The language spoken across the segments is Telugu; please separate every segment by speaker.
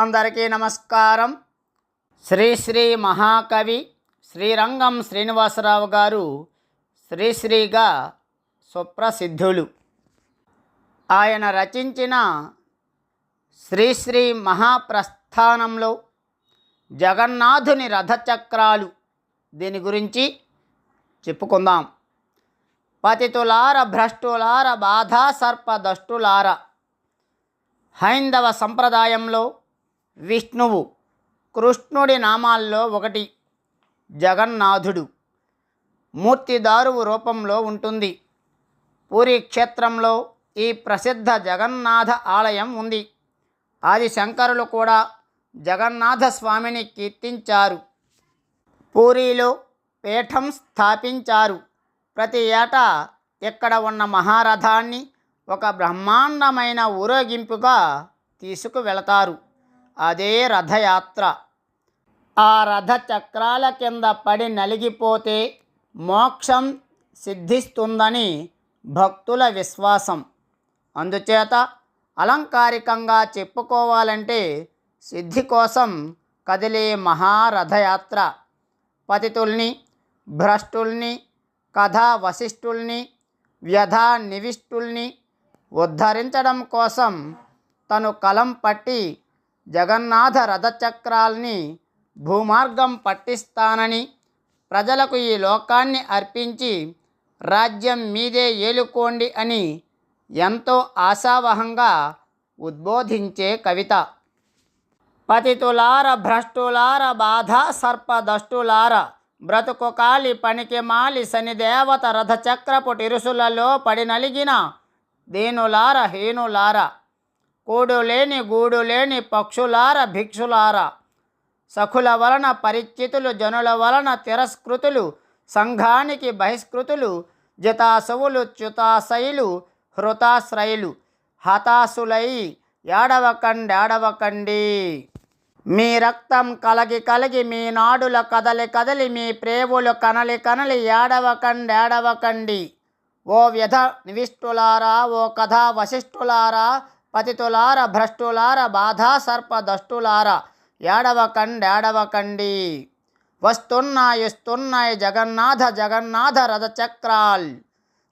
Speaker 1: అందరికీ నమస్కారం. శ్రీ శ్రీ మహాకవి శ్రీరంగం శ్రీనివాసరావు గారు శ్రీశ్రీగా సుప్రసిద్ధులు. ఆయన రచించిన శ్రీశ్రీ మహాప్రస్థానంలో జగన్నాథుని రథచక్రాలు దీని గురించి చెప్పుకుందాం. పతితులార భ్రష్టులార బాధా సర్ప దష్టులార హైందవ సంప్రదాయంలో విష్ణువు కృష్ణుడి నామాల్లో ఒకటి జగన్నాథుడు. మూర్తిదారువు రూపంలో ఉంటుంది. పూరి క్షేత్రంలో ఈ ప్రసిద్ధ జగన్నాథ ఆలయం ఉంది. ఆది శంకరులు కూడా జగన్నాథ స్వామిని కీర్తించారు. పూరిలో పీఠం స్థాపించారు. ప్రతి ఏటా ఇక్కడ ఉన్న మహారథాన్ని ఒక బ్రహ్మాండమైన ఊరేగింపుగా తీసుకువెళతారు. అదే రథయాత్ర. ఆ రథ చక్రాల కింద పడి నలిగిపోతే మోక్షం సిద్ధిస్తుందని భక్తుల విశ్వాసం. అందుచేత అలంకారికంగా చెప్పుకోవాలంటే సిద్ధి కోసం కదిలే మహారథయాత్ర. పతితుల్ని భ్రష్టుల్ని కథా వశిష్ఠుల్ని వ్యధా నివిష్టుల్ని ఉద్ధరించడం కోసం తను కలం పట్టి జగన్నాథ రథచక్రాల్ని భూమార్గం పట్టిస్తానని ప్రజలకు ఈ లోకాన్ని అర్పించి రాజ్యం మీదే ఏలుకోండి అని ఎంతో ఆశావహంగా ఉద్బోధించే కవిత. పతితులార భ్రష్టులార బాధ సర్పదష్టులార బ్రతుకు కాలి పనికి మాలి శనిదేవత రథచక్రపు టిరుసులలో పడినలిగిన దీనులార హీనులార కూడు లేని గూడు లేని పక్షులార భిక్షులార. సఖుల వలన పరిచితులు జనుల వలన తిరస్కృతులు సంఘానికి బహిష్కృతులు జితాసవులు చ్యుతాశైలు హృతాశ్రయులు. హతాశులై ఏడవకండి మీ రక్తం కలగి కలిగి మీ నాడుల కదలి కదలి మీ ప్రేవులు కనలి కనలి ఏడవకండి ఏడవకండి ఓ వ్యధ నివిష్టులారా ఓ కథా వశిష్ఠులారా పతితులార భ్రష్టులార బాధా సర్ప దష్టులారా ఏడవకండి ఏడవకండి వస్తున్నాయి ఇస్తున్నాయి జగన్నాథ జగన్నాథ రథచక్రాల్.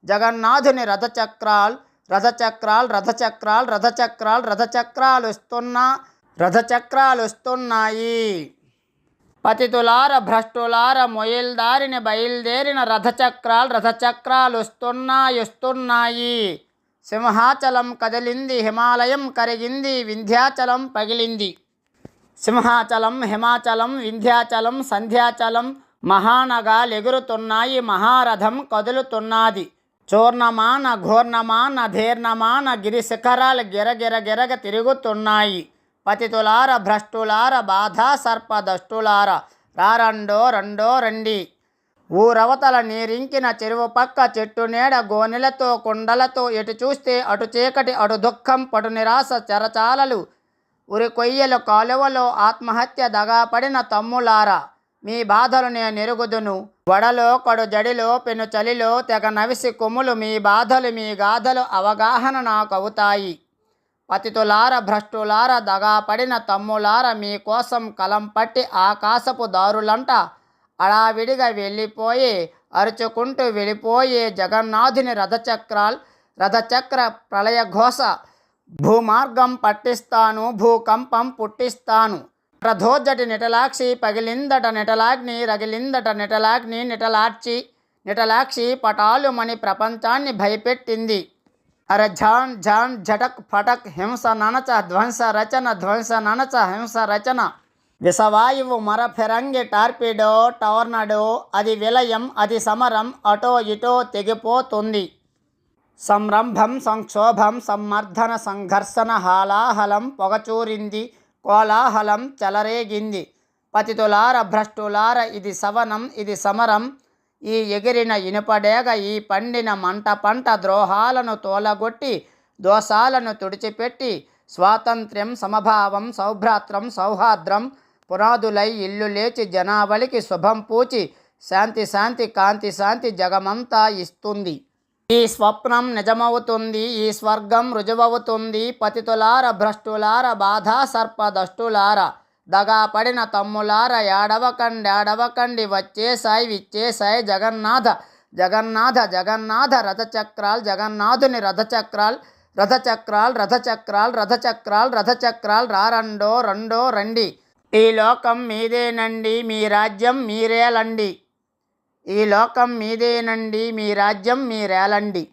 Speaker 1: జగన్నాథుని రథచక్రాల్ రథచక్రాల్ రథచక్రాల్ రథచక్రాల్ రథచక్రాలు వస్తున్నా రథచక్రాలు వస్తున్నాయి. పతితులార భ్రష్టులార మొయిల్దారిని బయలుదేరిన రథచక్రాలు రథచక్రాలు ఇస్తున్నాయి ఇస్తున్నాయి సింహాచలం కదిలింది హిమాలయం కరిగింది వింధ్యాచలం పగిలింది. సింహాచలం హిమాచలం వింధ్యాచలం సంధ్యాచలం మహానగాలెగురుతున్నాయి మహారథం కదులుతున్నది. చూర్ణమాన ఘోర్ణమాన ధీర్ణమాన గిరిశిఖరాలు గిరగిరగిరగ గిరగిర గిరగ తిరుగుతున్నాయి. పతితులార భ్రష్టులార బాధా సర్పదష్టులార రారండో రెండో రండి. ఊరవతల నీరింకిన చెరువు పక్క చెట్టు నీడ గోనెలతో కుండలతో ఎటు చూస్తే అటు చీకటి అటు దుఃఖం పటు నిరాశ చరచాలలు. ఉరి కొయ్యలు కాలువలో ఆత్మహత్య దగాపడిన తమ్ములారా మీ బాధలు నేను ఎరుగుదును. వడలో కడు జడిలో పెను చలిలో తెగ నవిసి కొమ్ములు మీ బాధలు మీ గాథలు అవగాహన నాకు అవుతాయి. పతితులార భ్రష్టులార దగాపడిన తమ్ములార మీకోసం కలం పట్టి ఆకాశపు దారులంట అడావిడిగా వెళ్ళిపోయి అరుచుకుంటూ వెళ్ళిపోయే జగన్నాథుని రథచక్రాల్ రథచక్ర ప్రళయఘోష. భూమార్గం పట్టిస్తాను భూకంపం పుట్టిస్తాను. రథోజటి నిటలాక్షి పగిలిందట నిటలాగ్ని రగిలిందట నిటలాగ్ని నిటలార్చి నిటలాక్షి పటాలు మణి ప్రపంచాన్ని భయపెట్టింది. అర ఝాన్ ఝాన్ ఝటక్ ఫటక్ హింస ననచ ధ్వంస రచన ధ్వంస ననచ హింస రచన. విషవాయువు మర ఫిరంగి టార్పిడో టోర్నడో అది విలయం అది సమరం అటో ఇటో తెగిపోతుంది. సంరంభం సంక్షోభం సమ్మర్ధన సంఘర్షణ హాలాహలం పొగచూరింది కోలాహలం చెలరేగింది. పతితులార భ్రష్టులార ఇది సవనం ఇది సమరం. ఈ ఎగిరిన ఇనుపడేగ ఈ పండిన మంట పంట ద్రోహాలను తోలగొట్టి దోషాలను తుడిచిపెట్టి స్వాతంత్ర్యం సమభావం సౌభ్రాత్రం సౌహార్ద్రం పునాదులై ఇల్లు లేచి జనావళికి శుభం పూచి శాంతి శాంతి కాంతి శాంతి జగమంతా ఇస్తుంది. ఈ స్వప్నం నిజమవుతుంది ఈ స్వర్గం రుజువవుతుంది పతితులార భ్రష్టులార బాధా సర్పదష్టులార. దగా పడిన తమ్ములార ఏడవకండి ఏడవకండి వచ్చేసాయి విచ్చేసాయి జగన్నాథ. జగన్నాథ జగన్నాథ రథచక్రాల్ జగన్నాథుని రథచక్రాల్ రథచక్రాల్ రథచక్రాల్ రథచక్రాల్ రథచక్రాల్ రారండో రెండో రండి. ఈ లోకం మీదేనండి మీ రాజ్యం మీరేలండి. ఈ లోకం మీదేనండి మీ రాజ్యం మీరేలండి.